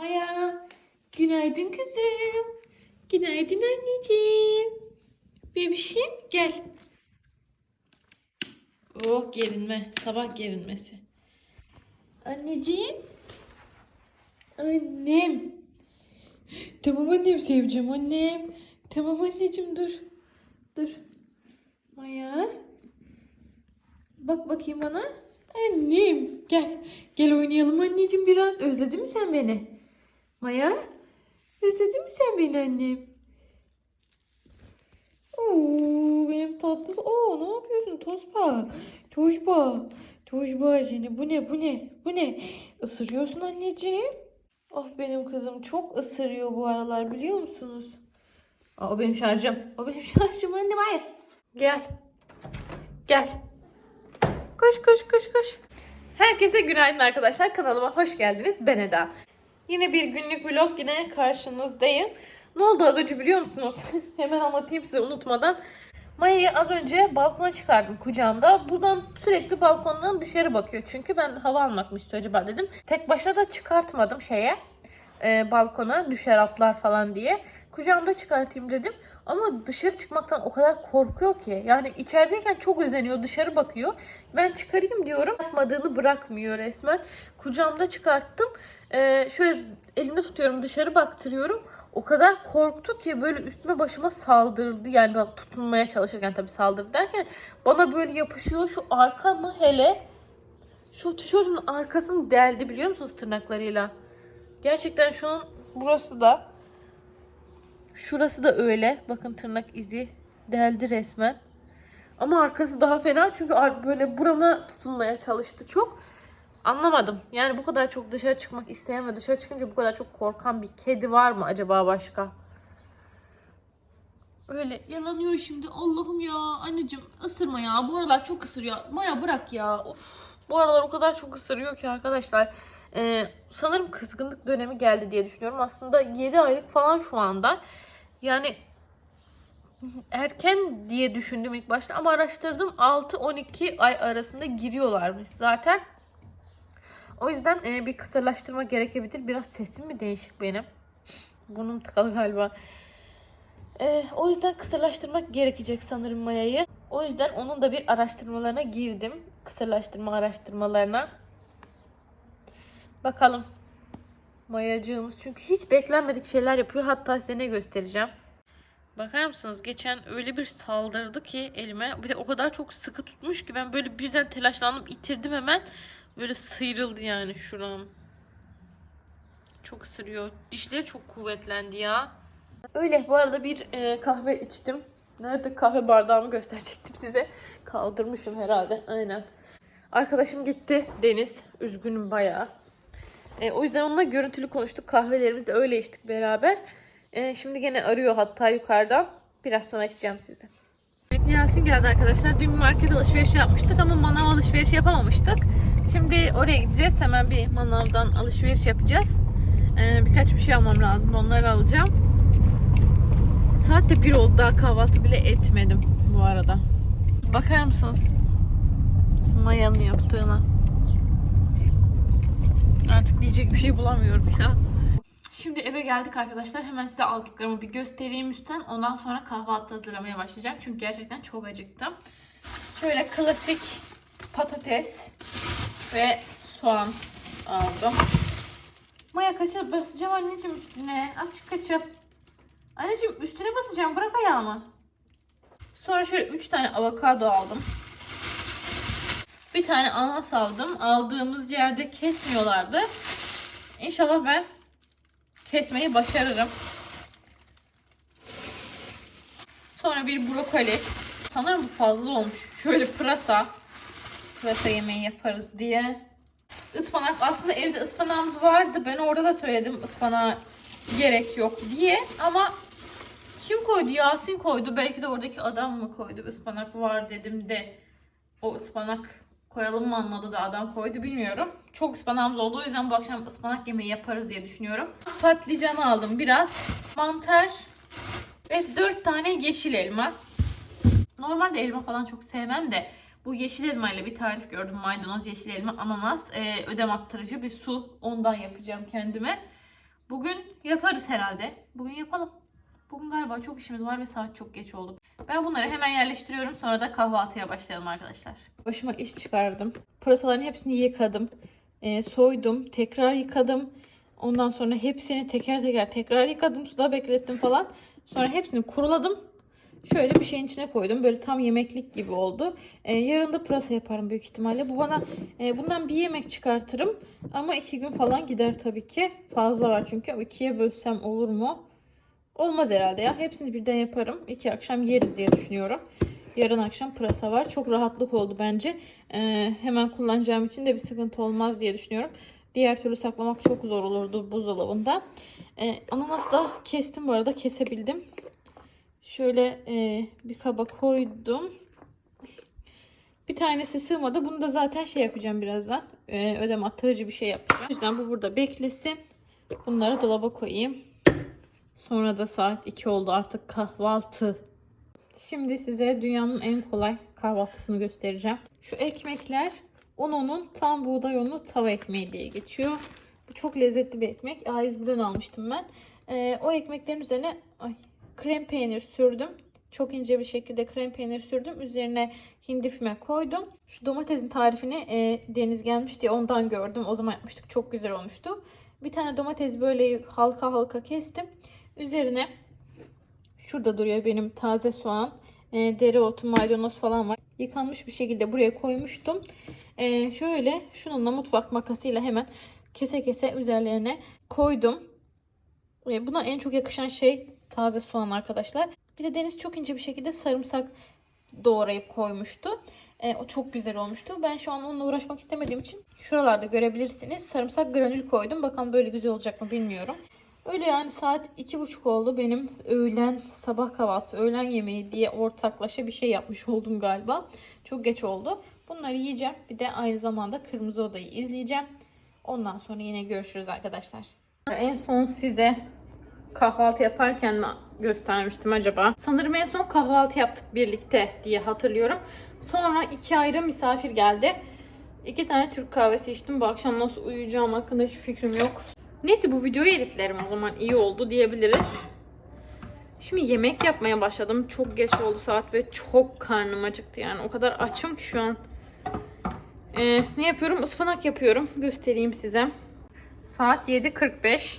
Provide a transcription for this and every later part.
Maya. Günaydın kızım. Günaydın anneciğim. Bebişim gel. Oh gerinme. Sabah gerinmesi. Anneciğim. Annem. Tamam annem seveceğim annem. Tamam anneciğim dur. Dur. Maya. Bak bakayım bana. Annem gel. Gel oynayalım anneciğim biraz. Özledin mi sen beni? Maya. Özledin mi sen beni annem? Oo, benim tatlı. Oo, ne yapıyorsun Tosba? Tosba. Tosba seni. Bu ne? Bu ne? Bu ne? Isırıyorsun anneciğim. Ah benim kızım çok ısırıyor bu aralar biliyor musunuz? Aa, o benim şarjım. O benim şarjım annem hayır. Gel. Gel. Koş koş koş koş. Herkese günaydın arkadaşlar. Kanalıma hoş geldiniz. Ben Eda. Yine bir günlük vlog yine karşınızdayım. Ne oldu az önce biliyor musunuz? Hemen anlatayım size unutmadan. Maya'yı az önce balkona çıkardım kucağımda. Buradan sürekli balkondan dışarı bakıyor. Çünkü ben hava almak mı istiyor acaba dedim. Tek başına da çıkartmadım şeye. e, balkona düşer atlar falan diye. Kucağımda çıkartayım dedim. Ama dışarı çıkmaktan o kadar korkuyor ki. Yani içerideyken çok özeniyor dışarı bakıyor. Ben çıkarayım diyorum. Yapmadığını bırakmıyor resmen. Kucağımda çıkarttım. Ee, şöyle elimde tutuyorum dışarı baktırıyorum. O kadar korktu ki böyle üstüme başıma saldırdı. Yani ben tutunmaya çalışırken tabii saldırdı derken bana böyle yapışıyor. Şu arkamı hele şu tişörtün arkasını deldi biliyor musunuz tırnaklarıyla? Gerçekten şunun burası da Şurası da öyle. Bakın tırnak izi deldi resmen. Ama arkası daha fena çünkü böyle burama tutunmaya çalıştı çok. Anlamadım. Yani bu kadar çok dışarı çıkmak isteyen ve dışarı çıkınca bu kadar çok korkan bir kedi var mı acaba başka? Öyle yalanıyor şimdi. Allah'ım ya anneciğim ısırma ya. Bu aralar çok ısırıyor. Maya bırak ya. Of. Bu aralar o kadar çok ısırıyor ki arkadaşlar. Ee, sanırım kızgınlık dönemi geldi diye düşünüyorum. Aslında 7 aylık falan şu anda. Yani erken diye düşündüm ilk başta ama araştırdım 6-12 ay arasında giriyorlarmış zaten. O yüzden e, bir kısırlaştırma gerekebilir. Biraz sesim mi değişik benim? Burnum tıkalı galiba. E, o yüzden kısırlaştırmak gerekecek sanırım Maya'yı. O yüzden onun da bir araştırmalarına girdim. Kısırlaştırma araştırmalarına. Bakalım. Mayacığımız çünkü hiç beklenmedik şeyler yapıyor. Hatta size ne göstereceğim. Bakar mısınız? Geçen öyle bir saldırdı ki elime. Bir de o kadar çok sıkı tutmuş ki ben böyle birden telaşlandım. itirdim hemen. Böyle sıyrıldı yani şuram. Çok ısırıyor. Dişleri çok kuvvetlendi ya. Öyle bu arada bir e, kahve içtim. Nerede kahve bardağımı gösterecektim size. Kaldırmışım herhalde. Aynen. Arkadaşım gitti Deniz. Üzgünüm bayağı. E, o yüzden onunla görüntülü konuştuk. Kahvelerimizi öyle içtik beraber. E, şimdi gene arıyor hatta yukarıdan. Biraz sonra açacağım size. Yasin geldi arkadaşlar. Dün market alışverişi yapmıştık ama manav alışverişi yapamamıştık. Şimdi oraya gideceğiz. Hemen bir manavdan alışveriş yapacağız. E, birkaç bir şey almam lazım. Onları alacağım. Saat de 1 oldu. Daha kahvaltı bile etmedim bu arada. Bakar mısınız? Maya'nın yaptığına. Artık diyecek bir şey bulamıyorum ya. Şimdi eve geldik arkadaşlar. Hemen size aldıklarımı bir göstereyim üstten. Ondan sonra kahvaltı hazırlamaya başlayacağım. Çünkü gerçekten çok acıktım. Şöyle klasik patates ve soğan aldım. Maya kaçıp basacağım anneciğim üstüne. Açık kaçıp. Anneciğim üstüne basacağım. Bırak ayağımı. Sonra şöyle 3 tane avokado aldım. Bir tane ananas aldım. Aldığımız yerde kesmiyorlardı. İnşallah ben kesmeyi başarırım. Sonra bir brokoli. Sanırım bu fazla olmuş. Şöyle pırasa. Pırasa yemeği yaparız diye. Ispanak. Aslında evde ıspanağımız vardı. Ben orada da söyledim ıspanağa gerek yok diye. Ama kim koydu? Yasin koydu. Belki de oradaki adam mı koydu? Ispanak var dedim de o ıspanak koyalım mı anladı da adam koydu bilmiyorum. Çok ıspanağımız oldu o yüzden bu akşam ıspanak yemeği yaparız diye düşünüyorum. Patlıcan aldım biraz. Mantar ve 4 tane yeşil elma. Normalde elma falan çok sevmem de bu yeşil elma ile bir tarif gördüm. Maydanoz, yeşil elma, ananas, e, ödem attırıcı bir su. Ondan yapacağım kendime. Bugün yaparız herhalde. Bugün yapalım. Bugün galiba çok işimiz var ve saat çok geç oldu. Ben bunları hemen yerleştiriyorum. Sonra da kahvaltıya başlayalım arkadaşlar. Başıma iş çıkardım. Pırasaların hepsini yıkadım. Ee, soydum. Tekrar yıkadım. Ondan sonra hepsini teker teker tekrar yıkadım. Suda beklettim falan. Sonra hepsini kuruladım. Şöyle bir şeyin içine koydum. Böyle tam yemeklik gibi oldu. Ee, yarın da pırasa yaparım büyük ihtimalle. Bu bana e, bundan bir yemek çıkartırım. Ama iki gün falan gider tabii ki. Fazla var çünkü. İkiye bölsem olur mu? Olmaz herhalde ya. Hepsini birden yaparım. İki akşam yeriz diye düşünüyorum. Yarın akşam pırasa var. Çok rahatlık oldu bence. Ee, hemen kullanacağım için de bir sıkıntı olmaz diye düşünüyorum. Diğer türlü saklamak çok zor olurdu buzdolabında. Ee, ananas da kestim bu arada. Kesebildim. Şöyle e, bir kaba koydum. Bir tanesi sığmadı. Bunu da zaten şey yapacağım birazdan. Ee, ödem attırıcı bir şey yapacağım. O yüzden bu burada beklesin. Bunları dolaba koyayım. Sonra da saat 2 oldu artık kahvaltı. Şimdi size dünyanın en kolay kahvaltısını göstereceğim. Şu ekmekler Uno'nun tam buğday unu tava ekmeği diye geçiyor. Bu çok lezzetli bir ekmek. A101'den almıştım ben. Ee, o ekmeklerin üzerine ay, krem peynir sürdüm. Çok ince bir şekilde krem peynir sürdüm. Üzerine hindi füme koydum. Şu domatesin tarifini e, Deniz gelmiş diye ondan gördüm. O zaman yapmıştık. Çok güzel olmuştu. Bir tane domates böyle halka halka kestim. Üzerine şurada duruyor benim taze soğan, e, dereotu, maydanoz falan var. Yıkanmış bir şekilde buraya koymuştum. E, şöyle şununla mutfak makasıyla hemen kese kese üzerlerine koydum. E, buna en çok yakışan şey taze soğan arkadaşlar. Bir de Deniz çok ince bir şekilde sarımsak doğrayıp koymuştu. E, o çok güzel olmuştu. Ben şu an onunla uğraşmak istemediğim için şuralarda görebilirsiniz. Sarımsak granül koydum. Bakalım böyle güzel olacak mı bilmiyorum. Öyle yani saat iki buçuk oldu. Benim öğlen sabah kahvaltısı, öğlen yemeği diye ortaklaşa bir şey yapmış oldum galiba. Çok geç oldu. Bunları yiyeceğim. Bir de aynı zamanda Kırmızı Oda'yı izleyeceğim. Ondan sonra yine görüşürüz arkadaşlar. En son size kahvaltı yaparken mi göstermiştim acaba? Sanırım en son kahvaltı yaptık birlikte diye hatırlıyorum. Sonra iki ayrı misafir geldi. İki tane Türk kahvesi içtim. Bu akşam nasıl uyuyacağım hakkında hiçbir fikrim yok. Neyse bu videoyu editlerim o zaman iyi oldu diyebiliriz. Şimdi yemek yapmaya başladım. Çok geç oldu saat ve çok karnım acıktı yani. O kadar açım ki şu an. Ee, ne yapıyorum? Ispanak yapıyorum. Göstereyim size. Saat 7.45.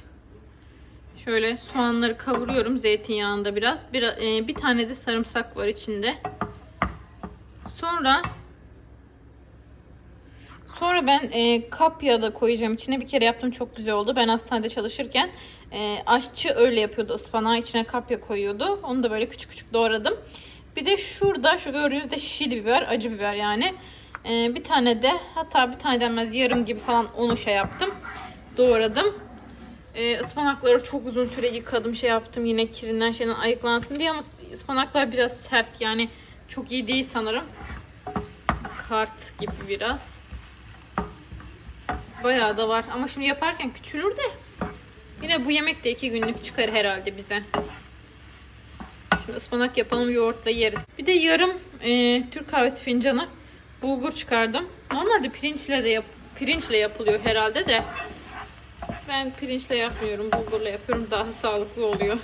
Şöyle soğanları kavuruyorum zeytinyağında biraz. Bir, e, bir tane de sarımsak var içinde. Sonra Sonra ben e, kapya da koyacağım içine. Bir kere yaptım çok güzel oldu. Ben hastanede çalışırken e, aşçı öyle yapıyordu. Ispanağı içine kapya koyuyordu. Onu da böyle küçük küçük doğradım. Bir de şurada şu gördüğünüzde şişli biber, acı biber yani. E, bir tane de hatta bir tane denmez yarım gibi falan onu şey yaptım. Doğradım. E, ıspanakları çok uzun süre yıkadım şey yaptım yine kirinden şeyden ayıklansın diye ama ıspanaklar biraz sert yani çok iyi değil sanırım. Kart gibi biraz. Bayağı da var. Ama şimdi yaparken küçülür de. Yine bu yemek de iki günlük çıkar herhalde bize. Şimdi ıspanak yapalım yoğurtla yeriz. Bir de yarım e, Türk kahvesi fincanı bulgur çıkardım. Normalde pirinçle de yap pirinçle yapılıyor herhalde de. Ben pirinçle yapmıyorum. Bulgurla yapıyorum. Daha sağlıklı oluyor.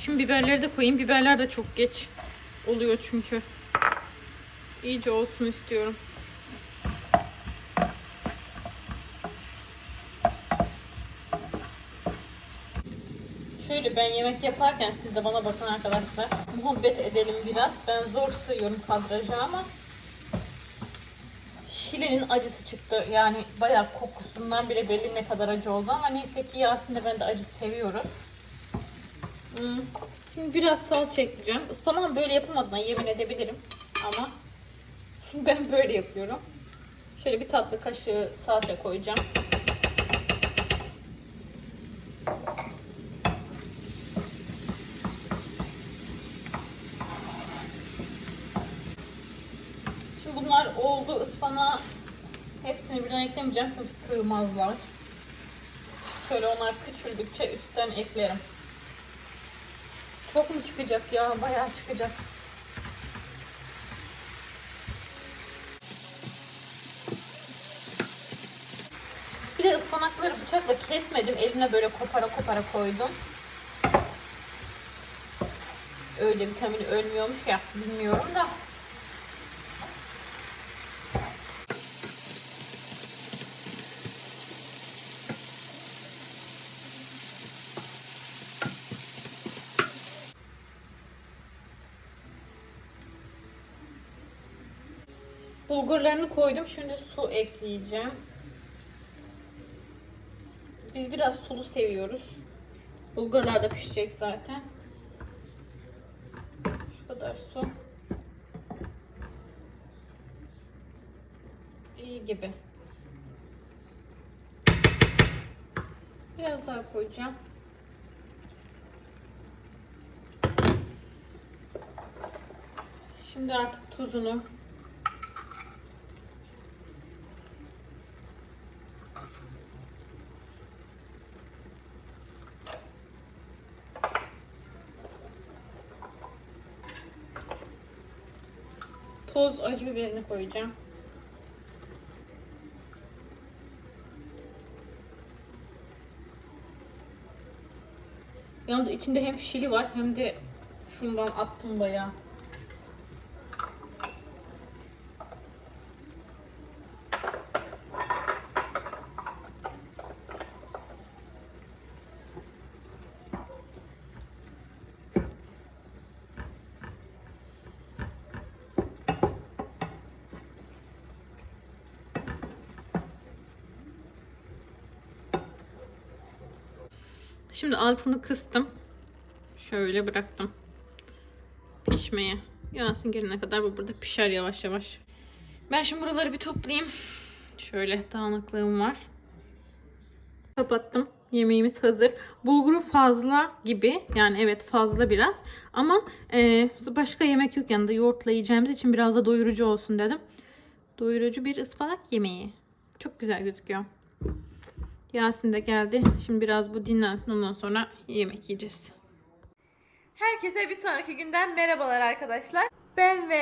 Şimdi biberleri de koyayım. Biberler de çok geç oluyor çünkü iyice olsun istiyorum. Şöyle ben yemek yaparken siz de bana bakın arkadaşlar. Muhabbet edelim biraz. Ben zor sığıyorum kadraja ama Şile'nin acısı çıktı. Yani bayağı kokusundan bile belli ne kadar acı oldu ama neyse ki Yasin'le ben de acı seviyorum. Hmm. Şimdi biraz salça ekleyeceğim. Ispanağın böyle yapılmadığına yemin edebilirim. Ama ben böyle yapıyorum. Şöyle bir tatlı kaşığı salça koyacağım. Bunlar oldu. Ispanağı hepsini birden eklemeyeceğim çünkü sığmazlar. Şöyle onlar küçüldükçe üstten eklerim. Çok mu çıkacak ya? Bayağı çıkacak. Bir de ıspanakları bıçakla kesmedim. Elimle böyle kopara kopara koydum. Öyle vitamin ölmüyormuş ya bilmiyorum da. Bulgurlarını koydum. Şimdi su ekleyeceğim. Biz biraz sulu seviyoruz. Bulgurlar da pişecek zaten. Şu kadar su. İyi gibi. Biraz daha koyacağım. Şimdi artık tuzunu toz acı biberini koyacağım. Yalnız içinde hem şili var hem de şundan attım bayağı. Şimdi altını kıstım. Şöyle bıraktım. Pişmeye. Yansın gelene kadar bu burada pişer yavaş yavaş. Ben şimdi buraları bir toplayayım. Şöyle dağınıklığım var. Kapattım. Yemeğimiz hazır. Bulguru fazla gibi. Yani evet fazla biraz. Ama e, başka yemek yok yanında. Yoğurtla yiyeceğimiz için biraz da doyurucu olsun dedim. Doyurucu bir ıspanak yemeği. Çok güzel gözüküyor. Yasin de geldi. Şimdi biraz bu dinlensin. Ondan sonra yemek yiyeceğiz. Herkese bir sonraki günden merhabalar arkadaşlar. Ben ve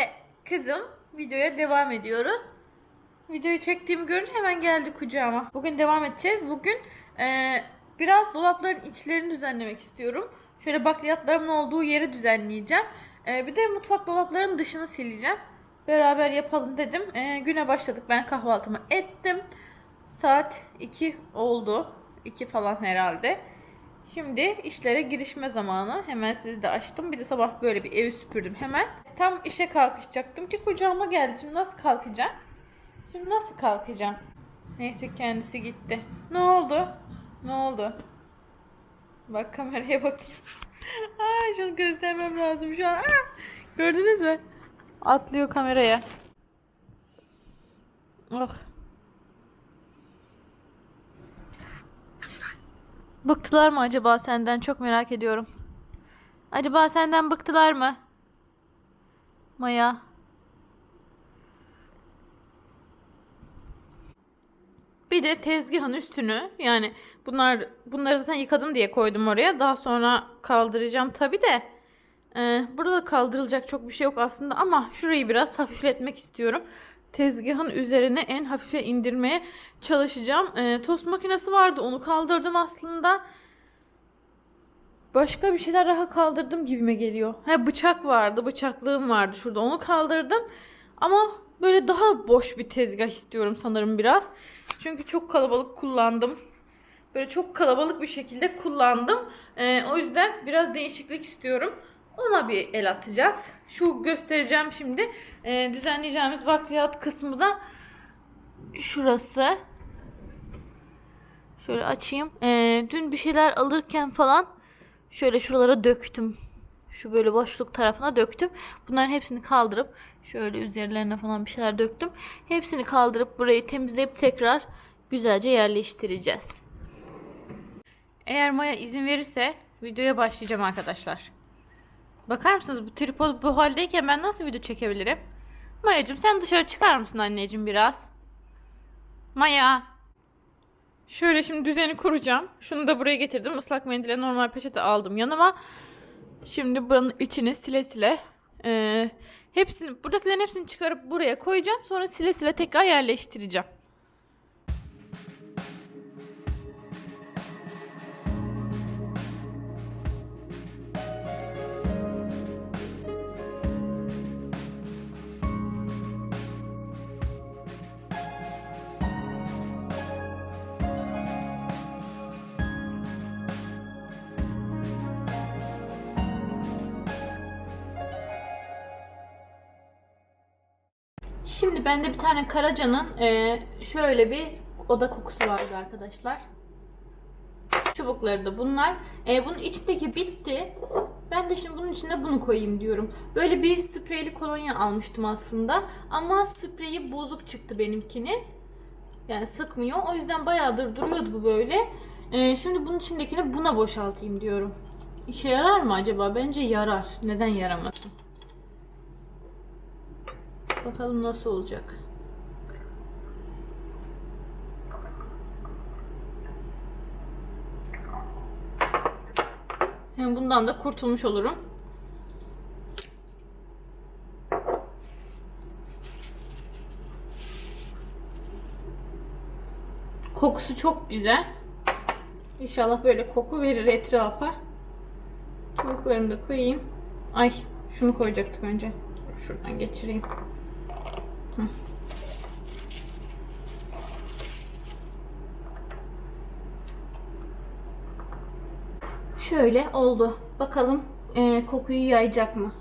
kızım videoya devam ediyoruz. Videoyu çektiğimi görünce hemen geldi kucağıma. Bugün devam edeceğiz. Bugün eee, biraz dolapların içlerini düzenlemek istiyorum. Şöyle bakliyatlarımın olduğu yeri düzenleyeceğim. Eee, bir de mutfak dolaplarının dışını sileceğim. Beraber yapalım dedim. Eee, güne başladık. Ben kahvaltımı ettim. Saat 2 oldu. 2 falan herhalde. Şimdi işlere girişme zamanı. Hemen sizi de açtım. Bir de sabah böyle bir evi süpürdüm hemen. Tam işe kalkışacaktım ki kucağıma geldi. Şimdi nasıl kalkacağım? Şimdi nasıl kalkacağım? Neyse kendisi gitti. Ne oldu? Ne oldu? Bak kameraya bak. Aa, şunu göstermem lazım şu an. Aa, gördünüz mü? Atlıyor kameraya. Oh. Bıktılar mı acaba senden? Çok merak ediyorum. Acaba senden bıktılar mı? Maya. Bir de tezgahın üstünü yani bunlar bunları zaten yıkadım diye koydum oraya. Daha sonra kaldıracağım tabi de. Ee, burada kaldırılacak çok bir şey yok aslında ama şurayı biraz hafifletmek istiyorum. Tezgahın üzerine en hafife indirmeye çalışacağım. Ee, tost makinesi vardı onu kaldırdım aslında. Başka bir şeyler daha kaldırdım gibime geliyor. Ha bıçak vardı, bıçaklığım vardı şurada. Onu kaldırdım. Ama böyle daha boş bir tezgah istiyorum sanırım biraz. Çünkü çok kalabalık kullandım. Böyle çok kalabalık bir şekilde kullandım. Ee, o yüzden biraz değişiklik istiyorum. Ona bir el atacağız. Şu göstereceğim şimdi. Ee, düzenleyeceğimiz bakliyat kısmı da şurası. Şöyle açayım. Ee, dün bir şeyler alırken falan şöyle şuralara döktüm. Şu böyle boşluk tarafına döktüm. Bunların hepsini kaldırıp şöyle üzerlerine falan bir şeyler döktüm. Hepsini kaldırıp burayı temizleyip tekrar güzelce yerleştireceğiz. Eğer Maya izin verirse videoya başlayacağım arkadaşlar. Bakar mısınız bu tripod bu haldeyken ben nasıl video çekebilirim? Mayacım sen dışarı çıkar mısın anneciğim biraz? Maya. Şöyle şimdi düzeni kuracağım. Şunu da buraya getirdim. Islak mendile normal peçete aldım yanıma. Şimdi buranın içini sile sile eee, hepsini buradakilerin hepsini çıkarıp buraya koyacağım. Sonra sile sile tekrar yerleştireceğim. Şimdi bende bir tane Karaca'nın e, şöyle bir oda kokusu vardı arkadaşlar. Çubukları da bunlar. E, bunun içindeki bitti. Ben de şimdi bunun içine bunu koyayım diyorum. Böyle bir spreyli kolonya almıştım aslında. Ama spreyi bozuk çıktı benimkinin. Yani sıkmıyor. O yüzden bayağıdır duruyordu bu böyle. E, şimdi bunun içindekini buna boşaltayım diyorum. İşe yarar mı acaba? Bence yarar. Neden yaramasın? Bakalım nasıl olacak. Hem bundan da kurtulmuş olurum. Kokusu çok güzel. İnşallah böyle koku verir etrafa. Çubuklarımı da koyayım. Ay şunu koyacaktık önce. Şuradan geçireyim. Şöyle oldu. Bakalım e, kokuyu yayacak mı?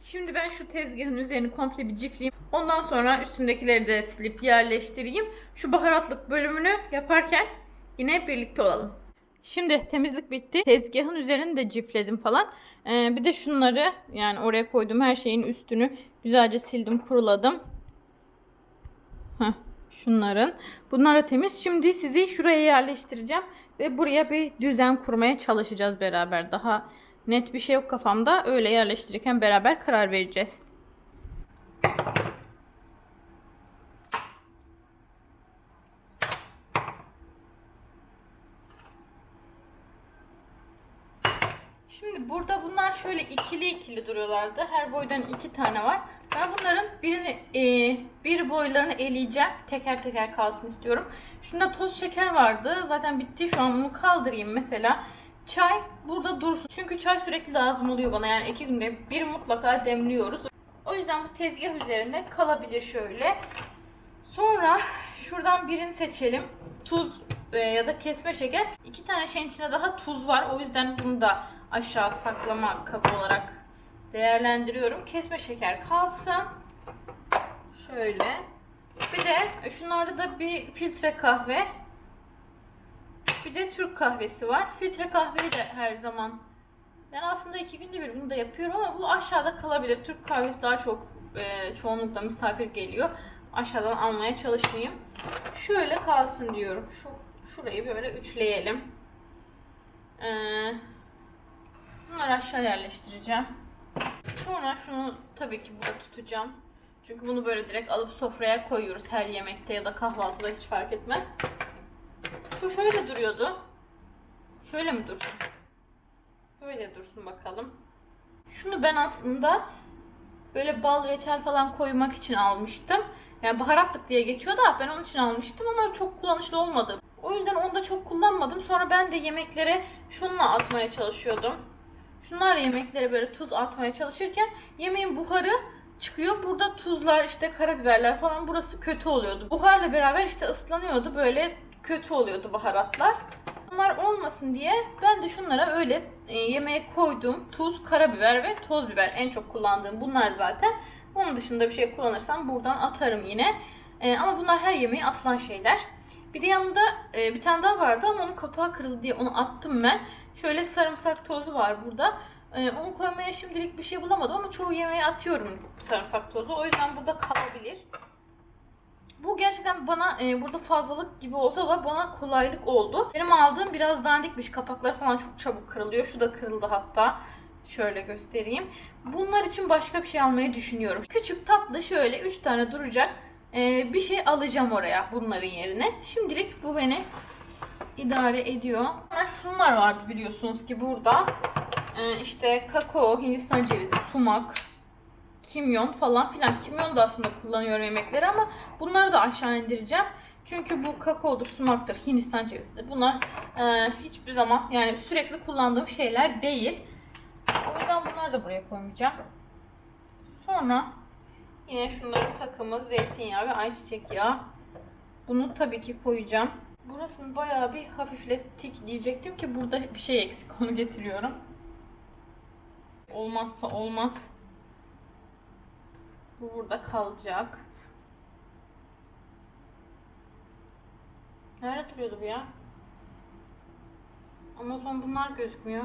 Şimdi ben şu tezgahın üzerini komple bir cifleyeyim. Ondan sonra üstündekileri de silip yerleştireyim. Şu baharatlık bölümünü yaparken yine birlikte olalım. Şimdi temizlik bitti. Tezgahın üzerini de cifledim falan. Ee, bir de şunları yani oraya koyduğum her şeyin üstünü güzelce sildim, kuruladım. Heh, şunların. Bunlar da temiz. Şimdi sizi şuraya yerleştireceğim ve buraya bir düzen kurmaya çalışacağız beraber. Daha net bir şey yok kafamda. Öyle yerleştirirken beraber karar vereceğiz. Şimdi burada bunlar şöyle ikili ikili duruyorlardı. Her boydan iki tane var. Ben bunların birini e, bir boylarını eleyeceğim. Teker teker kalsın istiyorum. Şunda toz şeker vardı. Zaten bitti. Şu an bunu kaldırayım mesela. Çay burada dursun. Çünkü çay sürekli lazım oluyor bana. Yani iki günde bir mutlaka demliyoruz. O yüzden bu tezgah üzerinde kalabilir şöyle. Sonra şuradan birini seçelim. Tuz e, ya da kesme şeker. İki tane şeyin içinde daha tuz var. O yüzden bunu da aşağı saklama kabı olarak değerlendiriyorum. Kesme şeker kalsın. Şöyle. Bir de şunlarda da bir filtre kahve. Bir de Türk kahvesi var. Filtre kahveyi de her zaman yani aslında iki günde bir bunu da yapıyorum ama bu aşağıda kalabilir. Türk kahvesi daha çok e, çoğunlukla misafir geliyor. Aşağıdan almaya çalışmayayım. Şöyle kalsın diyorum. Şu şurayı böyle üçleyelim. Ee, bunları aşağı yerleştireceğim. Sonra şunu tabii ki burada tutacağım. Çünkü bunu böyle direkt alıp sofraya koyuyoruz her yemekte ya da kahvaltıda hiç fark etmez. Şu şöyle duruyordu. Şöyle mi dursun? Böyle dursun bakalım. Şunu ben aslında böyle bal reçel falan koymak için almıştım. Yani baharatlık diye geçiyor da ben onun için almıştım ama çok kullanışlı olmadı. O yüzden onu da çok kullanmadım. Sonra ben de yemeklere şununla atmaya çalışıyordum. Şunlarla yemeklere böyle tuz atmaya çalışırken yemeğin buharı çıkıyor. Burada tuzlar işte karabiberler falan burası kötü oluyordu. Buharla beraber işte ıslanıyordu. Böyle kötü oluyordu baharatlar. Bunlar olmasın diye ben de şunlara öyle e, yemeğe koyduğum tuz, karabiber ve toz biber en çok kullandığım bunlar zaten. Onun dışında bir şey kullanırsam buradan atarım yine. E, ama bunlar her yemeğe atılan şeyler. Bir de yanında e, bir tane daha vardı ama onun kapağı kırıldı diye onu attım ben. Şöyle sarımsak tozu var burada. E, onu koymaya şimdilik bir şey bulamadım ama çoğu yemeğe atıyorum sarımsak tozu. O yüzden burada kalabilir. Bu gerçekten bana e, burada fazlalık gibi olsa da bana kolaylık oldu. Benim aldığım biraz dandikmiş. Kapakları falan çok çabuk kırılıyor. Şu da kırıldı hatta. Şöyle göstereyim. Bunlar için başka bir şey almayı düşünüyorum. Küçük tatlı şöyle 3 tane duracak. E, bir şey alacağım oraya bunların yerine. Şimdilik bu beni idare ediyor. Sonra şunlar vardı biliyorsunuz ki burada. E, işte kakao, hindistan cevizi, sumak, kimyon falan filan. Kimyon da aslında kullanıyorum yemeklere ama bunları da aşağı indireceğim. Çünkü bu kakaodur, sumaktır, hindistan cevizidir. Bunlar e, hiçbir zaman yani sürekli kullandığım şeyler değil. O yüzden bunları da buraya koymayacağım. Sonra yine şunların takımı zeytinyağı ve ayçiçek yağı. Bunu tabii ki koyacağım. Burasını bayağı bir hafiflettik diyecektim ki burada bir şey eksik onu getiriyorum. Olmazsa olmaz Bu burada kalacak. Nerede duruyordu bu ya? Ama son bunlar gözükmüyor.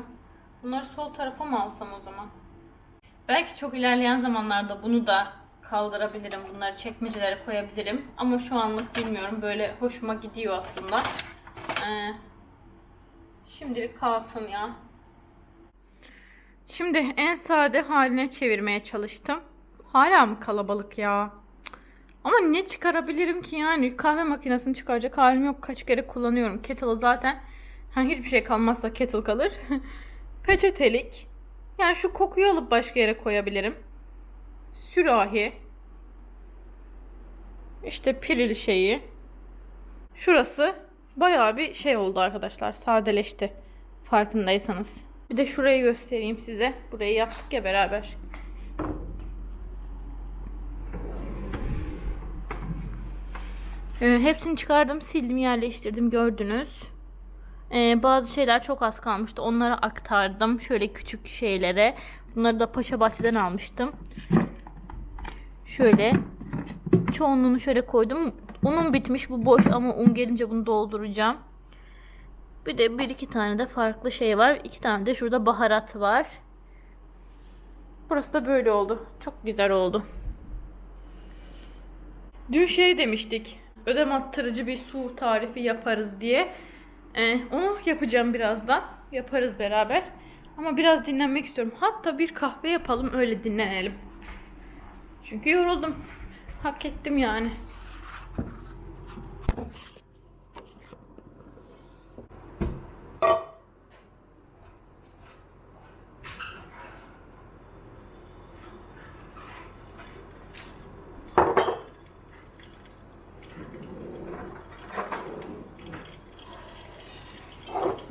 Bunları sol tarafa mı alsam o zaman? Belki çok ilerleyen zamanlarda bunu da kaldırabilirim. Bunları çekmecelere koyabilirim. Ama şu anlık bilmiyorum. Böyle hoşuma gidiyor aslında. Ee, şimdilik kalsın ya. Şimdi en sade haline çevirmeye çalıştım. Hala mı kalabalık ya? Ama ne çıkarabilirim ki yani? Kahve makinesini çıkaracak halim yok. Kaç kere kullanıyorum. Kettle'ı zaten hani hiçbir şey kalmazsa kettle kalır. Peçetelik. Yani şu kokuyu alıp başka yere koyabilirim. Sürahi. İşte piril şeyi. Şurası bayağı bir şey oldu arkadaşlar. Sadeleşti. Farkındaysanız. Bir de şurayı göstereyim size. Burayı yaptık ya beraber. Ee, hepsini çıkardım, sildim, yerleştirdim gördünüz. Ee, bazı şeyler çok az kalmıştı. Onları aktardım. Şöyle küçük şeylere. Bunları da Paşa Bahçe'den almıştım. Şöyle. Çoğunluğunu şöyle koydum. Unum bitmiş. Bu boş ama un gelince bunu dolduracağım. Bir de bir iki tane de farklı şey var. İki tane de şurada baharat var. Burası da böyle oldu. Çok güzel oldu. Dün şey demiştik. Ödem attırıcı bir su tarifi yaparız diye. Ee, onu yapacağım birazdan. Yaparız beraber. Ama biraz dinlenmek istiyorum. Hatta bir kahve yapalım öyle dinlenelim. Çünkü yoruldum. Hak ettim yani.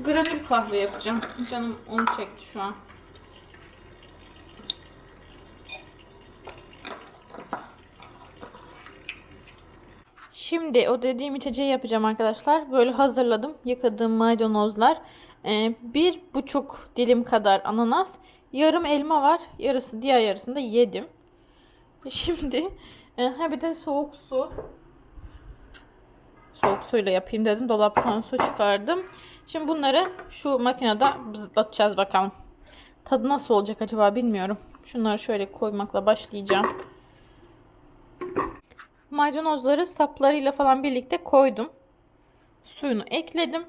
Granül kahve yapacağım. Canım onu çekti şu an. Şimdi o dediğim içeceği yapacağım arkadaşlar. Böyle hazırladım. Yıkadığım maydanozlar. Ee, bir buçuk dilim kadar ananas. Yarım elma var. Yarısı diğer yarısını da yedim. Şimdi e, ha bir de soğuk su. Soğuk suyla yapayım dedim. Dolaptan su çıkardım. Şimdi bunları şu makinede bızlatacağız bakalım. Tadı nasıl olacak acaba bilmiyorum. Şunları şöyle koymakla başlayacağım. Maydanozları saplarıyla falan birlikte koydum. Suyunu ekledim.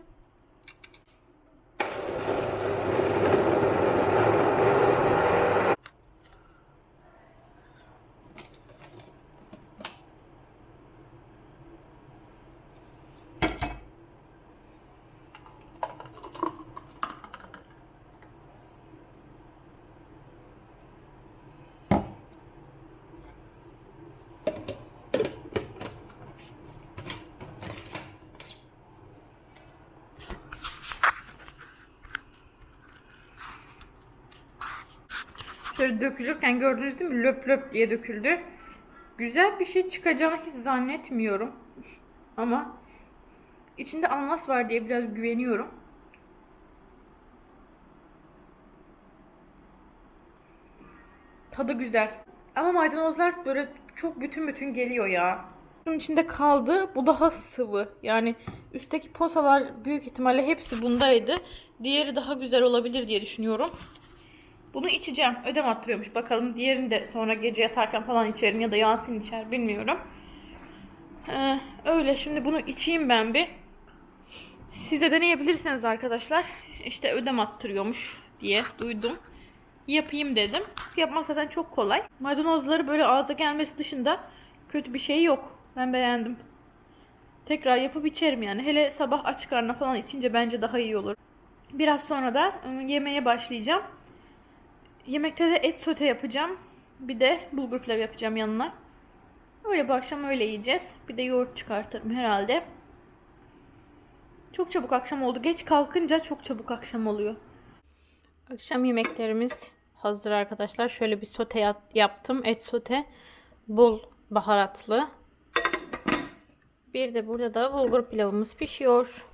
Şöyle dökülürken gördünüz değil mi? Löp löp diye döküldü. Güzel bir şey çıkacağını hiç zannetmiyorum. Ama içinde ananas var diye biraz güveniyorum. Tadı güzel. Ama maydanozlar böyle çok bütün bütün geliyor ya. Bunun içinde kaldı. Bu daha sıvı. Yani üstteki posalar büyük ihtimalle hepsi bundaydı. Diğeri daha güzel olabilir diye düşünüyorum. Bunu içeceğim. Ödem attırıyormuş. Bakalım diğerini de sonra gece yatarken falan içerim ya da Yasin içer bilmiyorum. Ee, öyle şimdi bunu içeyim ben bir. Siz de deneyebilirsiniz arkadaşlar. İşte ödem attırıyormuş diye duydum. Yapayım dedim. Yapmak zaten çok kolay. Maydanozları böyle ağza gelmesi dışında kötü bir şey yok. Ben beğendim. Tekrar yapıp içerim yani. Hele sabah aç karnına falan içince bence daha iyi olur. Biraz sonra da ıı, yemeğe başlayacağım. Yemekte de et sote yapacağım. Bir de bulgur pilav yapacağım yanına. Öyle bu akşam öyle yiyeceğiz. Bir de yoğurt çıkartırım herhalde. Çok çabuk akşam oldu. Geç kalkınca çok çabuk akşam oluyor. Akşam yemeklerimiz hazır arkadaşlar. Şöyle bir sote yap- yaptım. Et sote. Bol baharatlı. Bir de burada da bulgur pilavımız pişiyor.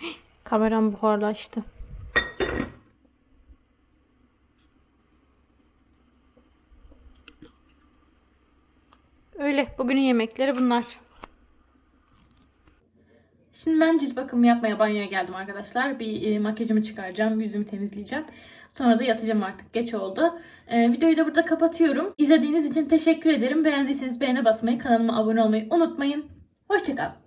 Kameram buharlaştı. Öyle. Bugünün yemekleri bunlar. Şimdi ben cilt bakımı yapmaya banyoya geldim arkadaşlar. Bir e, makyajımı çıkaracağım, yüzümü temizleyeceğim. Sonra da yatacağım artık. Geç oldu. E, videoyu da burada kapatıyorum. İzlediğiniz için teşekkür ederim. Beğendiyseniz beğene basmayı, kanalıma abone olmayı unutmayın. Hoşçakalın.